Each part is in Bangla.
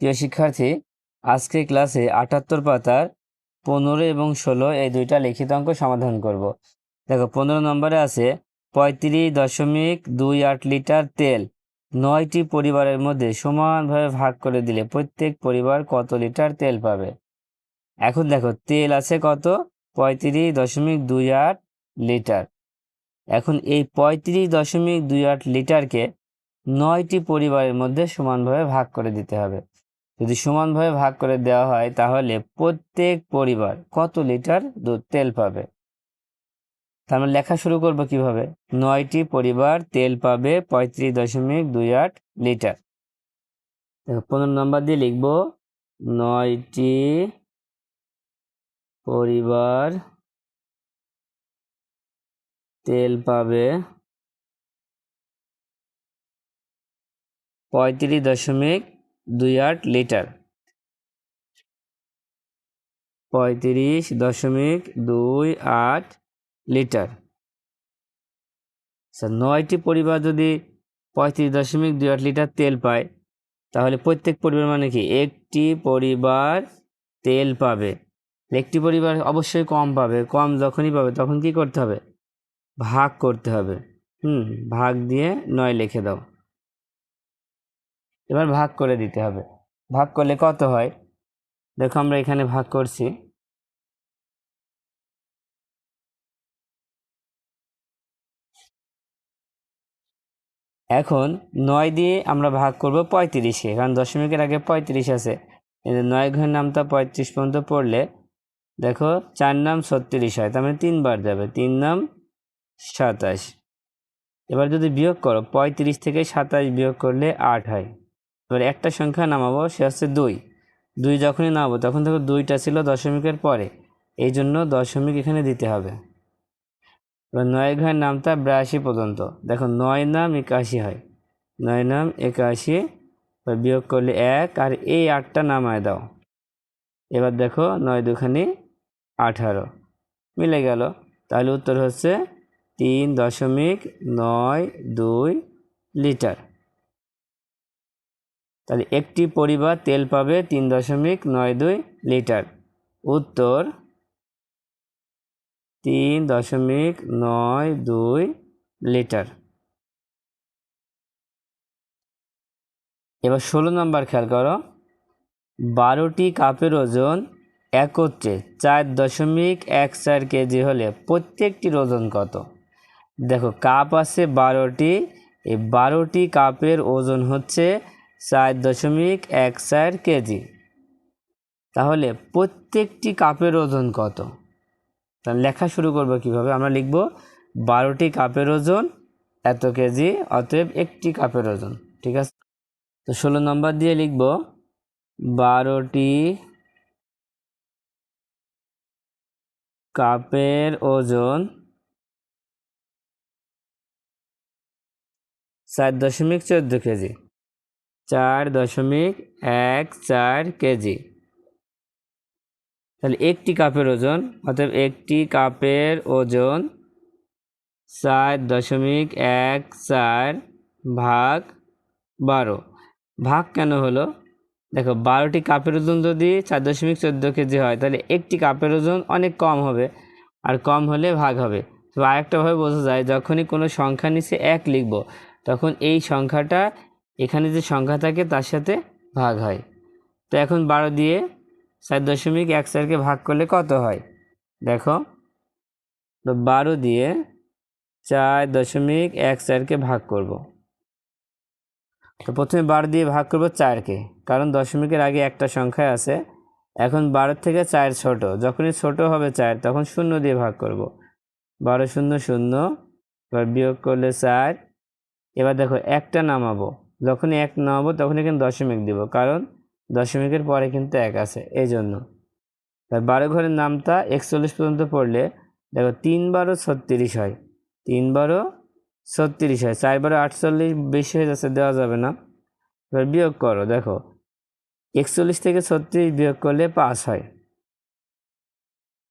প্রিয় শিক্ষার্থী আজকের ক্লাসে আটাত্তর পাতার পনেরো এবং ষোলো এই দুইটা লিখিত অঙ্ক সমাধান করব। দেখো, পনেরো নম্বরে আছে পঁয়ত্রিশ দশমিক দুই আট লিটার তেল নয়টি পরিবারের মধ্যে সমানভাবে ভাগ করে দিলে প্রত্যেক পরিবার কত লিটার তেল পাবে? এখন দেখো, তেল আছে কত? পঁয়ত্রিশ দশমিক দুই আট লিটার। এখন এই পঁয়ত্রিশ দশমিক দুই আট লিটারকে নয়টি পরিবারের মধ্যে সমানভাবে ভাগ করে দিতে হবে। যদি সমানভাবে ভাগ করে দেওয়া হয়, তাহলে প্রত্যেক পরিবার কত লিটার দুধ তেল পাবে? তার মানে লেখা শুরু করব কীভাবে? নয়টি পরিবার তেল পাবে পঁয়ত্রিশ দশমিক দুই আট লিটার। পনেরো নম্বর দিয়ে লিখব, নয়টি পরিবার তেল পাবে পঁয়ত্রিশ দশমিক দুই আট লিটার। পঁয়ত্রিশ দশমিক দুই আট লিটার। নয়টি পরিবার যদি পঁয়ত্রিশ দশমিক দুই আট লিটার তেল পায়, তাহলে প্রত্যেক পরিবার মানে কি? একটি পরিবার তেল পাবে। একটি পরিবার অবশ্যই কম পাবে। কম যখনই পাবে, তখন কি করতে হবে? ভাগ করতে হবে। হুম, ভাগ দিয়ে নয় লিখে দাও। এবার ভাগ করে দিতে হবে। ভাগ করলে কত হয়? দেখো আমরা এখানে ভাগ করছি। এখন নয় দিয়ে আমরা ভাগ করব পঁয়ত্রিশে, কারণ দশমিকের আগে পঁয়ত্রিশ আছে। নয় ঘরের নামটা পঁয়ত্রিশ পর্যন্ত পড়লে দেখো চার নাম ছত্রিশ হয়, তার মানে তিনবার যাবে। তিন নাম সাতাশ। এবার যদি বিয়োগ করো, পঁয়ত্রিশ থেকে সাতাশ বিয়োগ করলে আট হয়। এবার একটা সংখ্যা নামাবো, সে হচ্ছে দুই। দুই যখনই নামাবো, তখন দেখো দুইটা ছিল দশমিকের পরে। এই জন্য দশমিক এখানে দিতে হবে। এবার নয় ঘরের নামটা বিরাশি পর্যন্ত। দেখো নয় নাম একাশি হয়। নয় নাম একাশি বিয়োগ করলে এক, আর এই আটটা নামায় দাও। এবার দেখো নয় দুখানি আঠারো। মিলে গেল। তাহলে উত্তর হচ্ছে তিন দশমিক নয় দুই লিটার। তাহলে একটি পরিবার তেল পাবে তিন দশমিক নয় দুই লিটার। উত্তর, তিন দশমিক নয় দুই লিটার। এবার ষোলো নম্বর খেয়াল করো। বারোটি কাপের ওজন একত্রে চার দশমিক এক চার কেজি হলে প্রত্যেকটির ওজন কত? দেখো, কাপ আছে বারোটি, এই বারোটি কাপের ওজন হচ্ছে চার দশমিক এক চার কেজি। তাহলে প্রত্যেকটি কাপের ওজন কত? তাহলে লেখা শুরু করব কীভাবে? আমরা লিখব বারোটি কাপের ওজন, এত কেজি, অতএব একটি কাপের ওজন, ঠিক আছে? তো ষোলো নম্বর দিয়ে লিখব বারোটি কাপের ওজন, চার দশমিক চোদ্দ কেজি। চার দশমিক এক চার কেজি। তাহলে একটি কাপের ওজন অর্থাৎ একটি কাপের ওজন চার দশমিক এক চার ভাগ বারো। ভাগ কেন হলো? দেখো, বারোটি কাপের ওজন যদি চার দশমিক চোদ্দ কেজি হয়, তাহলে একটি কাপের ওজন অনেক কম হবে, আর কম হলে ভাগ হবে। তো আরেকটাভাবে বোঝা যায়, যখনই কোনো সংখ্যা নিচে এক লিখব, তখন এই সংখ্যাটা এখানে যে সংখ্যা থাকে, তার সাথে ভাগ হয়। তো এখন বারো দিয়ে চার দশমিক এক চারকে ভাগ করলে কত হয়? দেখো, তো বারো দিয়ে চার দশমিক এক চারকে ভাগ করব। তো প্রথমে বারো দিয়ে ভাগ করব চারকে, কারণ দশমিকের আগে একটা সংখ্যা আছে। এখন বারো থেকে চার ছোট, যখনই ছোট হবে চার, তখন শূন্য দিয়ে ভাগ করব। বারো শূন্য শূন্য, এবার বিয়োগ করলে চার। এবার দেখো, একটা নামাবো। যখনই এক নামাবো তখন এখানে দশমিক দিব। কারণ দশমিকের পরে কিন্তু এক আছে এই জন্য তার বারো ঘরের নামটা একচল্লিশ পর্যন্ত পড়লে দেখো তিন বারো ছত্রিশ হয়। তিন বারো ছত্রিশ হয়। চার বারো আটচল্লিশ বেশি হয়ে যাচ্ছে, দেওয়া যাবে না। এবার বিয়োগ করো, দেখো। একচল্লিশ থেকে ছত্রিশ বিয়োগ করলে পাঁচ হয়।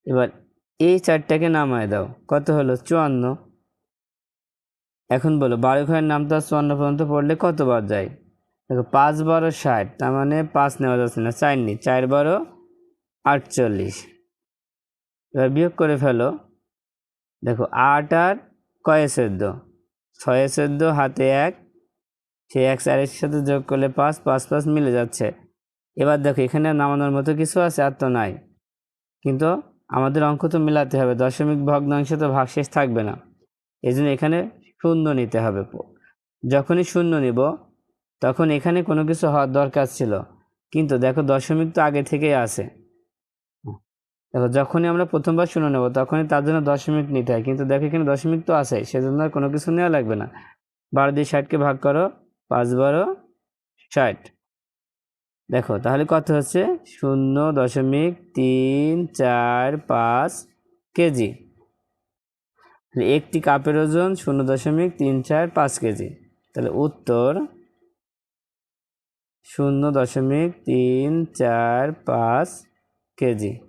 এবার এই চারটাকে নামায় দাও। কত হলো? চুয়ান্ন। এখন বলো, বারো ঘরের নামটা চুয়ান্ন পর্যন্ত পড়লে কতবার যায়? দেখো, পাঁচ বারো ষাট, তার মানে পাঁচ নেওয়া যাচ্ছে না, চার নি চার বারো আটচল্লিশ। এবার বিয়োগ করে ফেলো, দেখো, আট আর কয়ে চোদ্দ? ছয়ে চোদ্দ, হাতে এক সেই এক চারের সাথে যোগ করলে পাঁচ পাঁচ পাঁচ মিলে যাচ্ছে। এবার দেখো, এখানে নামানোর মতো কিছু আছে আর তো নাই। কিন্তু আমাদের অঙ্ক তো মেলাতে হবে, দশমিক ভগ্নাংশে তো ভাগশেষ থাকবে না। এই জন্য এখানে শূন্য নিতে হবে যখনই শূন্য নিব, তখন এখানে কোনো কিছু হওয়ার দরকার ছিল। কিন্তু দেখো দশমিক তো আগে থেকেই আছে। দেখো যখনই আমরা প্রথমবার শূন্য নেব, তখনই তার জন্য দশমিক নিতে হয়। কিন্তু দেখো এখানে দশমিক তো আছে সেজন্য আর কোনো কিছু নেওয়া লাগবে না। বারো দিয়ে ষাটকে ভাগ করো, পাঁচ বারো, ষাট। দেখো তাহলে কত হচ্ছে? শূন্য দশমিক তিন চার পাঁচ কেজি। একটি কাপের ওজন শূন্য দশমিক তিন চার পাঁচ কেজি। তাহলে উত্তর শূন্য দশমিক তিন চার পাঁচ কেজি।